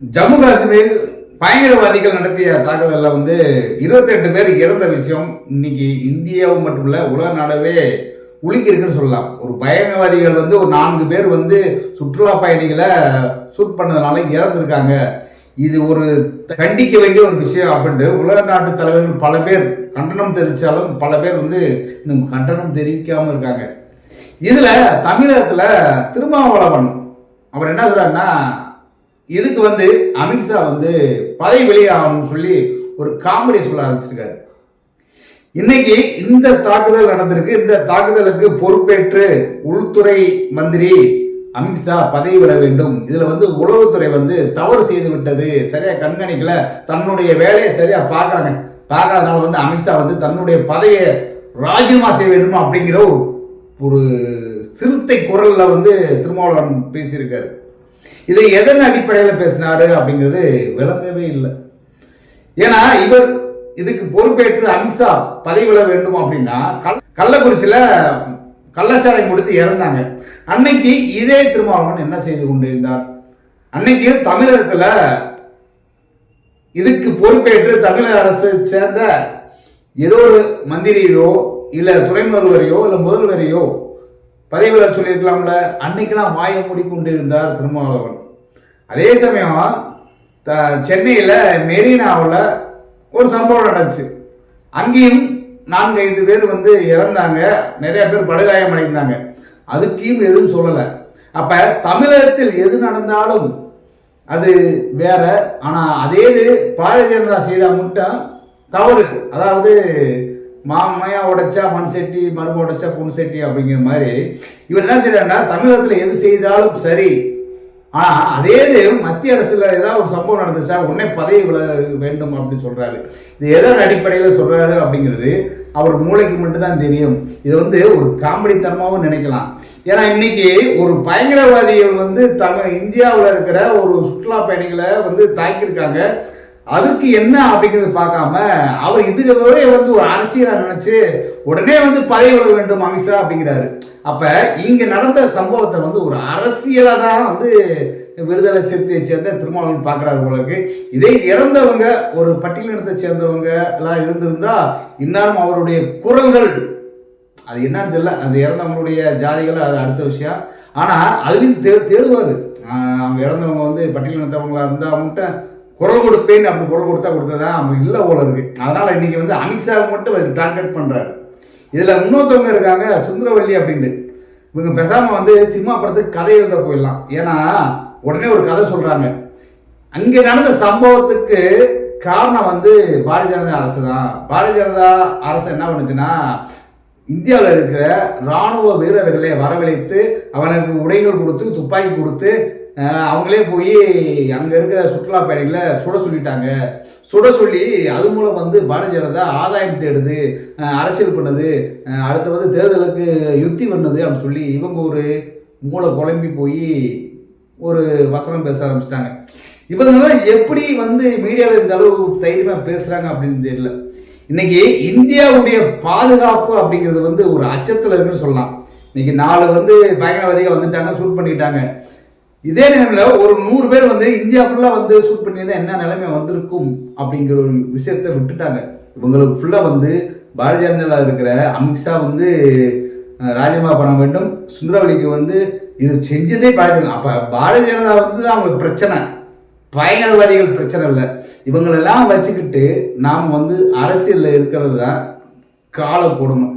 ஜம்மு காஷ்மீர் பயங்கரவாதிகள் நடத்திய தாக்குதலில் வந்து 28 பேர் இறந்த விஷயம் இன்னைக்கு இந்தியாவும் மட்டுமில்ல உலக நாடவே உலுக்கியிருக்குன்னு சொல்லலாம். ஒரு பயங்கரவாதிகள் வந்து ஒரு நான்கு பேர் வந்து சுற்றுலா பயணிகளை சூட் பண்ணதுனால இறந்துருக்காங்க. இது ஒரு கண்டிக்க வேண்டிய ஒரு விஷயம் அப்படின்ட்டு உலக நாட்டு தலைவர்கள் பல பேர் கண்டனம் தெரிவித்தாலும் பல பேர் வந்து இன்னும் கண்டனம் தெரிவிக்காமல் இருக்காங்க. இதில் தமிழகத்தில் திருமாவளவன் அவர் என்ன சொல்கிறாருன்னா இதுக்கு வந்து அமித்ஷா வந்து பதவி வெளியாகணும்னு சொல்லி ஒரு காமெடி சொல்ல ஆரம்பிச்சிருக்காரு. இன்னைக்கு இந்த தாக்குதல் நடந்திருக்கு. இந்த தாக்குதலுக்கு பொறுப்பேற்று உள்துறை மந்திரி அமித்ஷா பதவி விட வேண்டும். இதுல வந்து உளவுத்துறை வந்து தவறு செய்து விட்டது. சரியா கண்காணிக்கல. தன்னுடைய வேலையை சரியா பார்க்கறாங்க பார்க்காதனால வந்து அமித்ஷா வந்து தன்னுடைய பதவியை ராஜினாமா செய்ய வேண்டும் அப்படிங்கிற ஒரு ஒரு சிறுத்தை குரல்ல வந்து திருமாவளவன் பேசியிருக்காரு. இதை எதன் அடிப்படையில் பேசினாரு அப்படிங்கிறது விளங்கவே இல்லை. ஏன்னா இவர் இதுக்கு பொறுப்பேற்று அம்சா பதவி விட வேண்டும் அப்படின்னா கள்ள- கள்ளக்குறிச்சியில கொடுத்து இறந்தாங்க. அன்னைக்கு இதே திருமாவளவன் என்ன செய்து கொண்டிருந்தார்? அன்னைக்கு தமிழகத்துல இதுக்கு பொறுப்பேற்று தமிழக அரசு சேர்ந்த ஏதோ ஒரு மந்திரியோ இல்ல துறை முதல்வரையோ இல்ல முதல்வரையோ பதவி சொல்லியிருக்கலாம்ல. அன்னைக்கெல்லாம் வாயை மூடிக்கொண்டிருந்தார் திருமாவளவன். அதே சமயம் த- சென்னையில் மெரினாவில் ஒரு சம்பவம் நடந்துச்சு. அங்கேயும் நான்கு ஐந்து பேர் வந்து இறந்தாங்க. நிறைய பேர் படுகாயம் அடைந்தாங்க. அதுக்கையும் எதுவும் சொல்லலை. அப்போ தமிழகத்தில் எது நடந்தாலும் அது வேற. ஆனால் அதே இது பாரதிய ஜனதா செய்தா மட்டும் தவறு. அதாவது மாமையா உடைச்சா மண் செட்டி மரும உடைச்சா புண் செட்டி அப்படிங்கிற மாதிரி இவர் என்ன செய்யறாருன்னா தமிழகத்துல எது செய்தாலும் சரி. ஆனா அதே இது மத்திய அரசுல ஏதாவது ஒரு சம்பவம் நடந்துச்சா உடனே பதவி வில வேண்டும் அப்படின்னு சொல்றாரு. இது எதன் அடிப்படையில சொல்றாரு அப்படிங்கிறது அவர் மூளைக்கு மட்டும்தான் தெரியும். இது வந்து ஒரு காமெடித்தனமாகவும் நினைக்கலாம். ஏன்னா இன்னைக்கு ஒரு பயங்கரவாதிகள் வந்து தமிழ் இந்தியாவில் இருக்கிற ஒரு சுற்றுலா பயணிகளை வந்து தாக்கியிருக்காங்க. அதுக்கு என்ன அப்படிங்கிறது பார்க்காம அவர் இதுவே வந்து ஒரு அரசியலா நினைச்சு உடனே வந்து பதவி விட வேண்டும் அமித்ஷா அப்படிங்கிறாரு. அப்ப இங்க நடந்த சம்பவத்தை வந்து ஒரு அரசியலா தான் வந்து விடுதலை சிறுத்தையை சேர்ந்த திருமாவளவன் பார்க்குறாரு போல இதே இறந்தவங்க ஒரு பட்டியலினத்தை சேர்ந்தவங்க எல்லாம் இருந்திருந்தா இன்னாலும் அவருடைய குரல்கள் அது என்னன்னு தெரியல அந்த இறந்தவங்களுடைய ஜாதிகள் அது அடுத்த விஷயம். ஆனால் அதுலேயும் தே தேடுவார். அவங்க இறந்தவங்க வந்து பட்டியலினத்தவங்களா இருந்தால் அவங்ககிட்ட குரல் கொடுப்பேன் அப்படி குரல் கொடுத்தா கொடுத்ததா? அவங்க இல்லை போல அதனால் இன்றைக்கி இன்னைக்கு வந்து அமித்ஷாவை மட்டும் டார்கெட் பண்ணுறாரு இதில் இன்னொருத்தவங்க இருக்காங்க சுந்தரவல்லி அப்படின்ட்டு. இவங்க பேசாம வந்து சினிமா படத்துக்கு கதை எழுத போயிடலாம். ஏன்னா உடனே ஒரு கதை சொல்கிறாங்க அங்கே நடந்த சம்பவத்துக்கு காரணம் வந்து பாரதிய ஜனதா அரசு தான் பாரதிய ஜனதா அரசு என்ன பண்ணுச்சுன்னா இந்தியாவில் இருக்கிற ராணுவ வீரர்களை வரவழைத்து அவனுக்கு உடைகள் கொடுத்து துப்பாக்கி கொடுத்து அவங்களே போய் அங்கே இருக்கிற சுற்றுலா பயணிகளை சுட சொல்லிட்டாங்க. சுட சொல்லி அது மூலம் வந்து பாரதிய ஜனதா ஆதாயம் தேடுது அரசியல் பண்ணுது அடுத்து வந்து தேர்தலுக்கு யுத்தி பண்ணுது அப்படின்னு சொல்லி இவங்க ஒரு மூளை குழம்பி போய் ஒரு வசனம் பேச ஆரம்பிச்சிட்டாங்க. இவங்கெல்லாம் எப்படி வந்து மீடியாவில் இந்த அளவு தைரியமாக பேசுகிறாங்க அப்படின்னு தெரியல. இன்னைக்கு இந்தியாவுடைய பாதுகாப்பு அப்படிங்கிறது வந்து ஒரு அச்சத்தில் இருக்குன்னு சொல்லலாம். இன்னைக்கு நாலு வந்து பயங்கரவாதிகள் வந்துட்டாங்க ஷூட் பண்ணிட்டாங்க. இதே நேரத்தில் ஒரு நூறு பேர் வந்து இந்தியா ஃபுல்லாக வந்து ஷூட் பண்ணியிருந்தா என்ன நிலைமை வந்திருக்கும் அப்படிங்கிற ஒரு விஷயத்தை விட்டுட்டாங்க. இவங்களுக்கு ஃபுல்லாக வந்து பாரதிய ஜனதா இருக்கிற அமித்ஷா வந்து ராஜமா ராஜினாமா பண்ண வேண்டும். சுந்தரவழிக்கு வந்து இது செஞ்சதே பாரதிய அப்போ பாரதிய ஜனதா வந்து அவங்களுக்கு பிரச்சனை. பயங்கரவாதிகள் பிரச்சனை இல்லை. இவங்களெல்லாம் வச்சுக்கிட்டு நாம் வந்து அரசியலில் இருக்கிறது தான் கால கொடுமை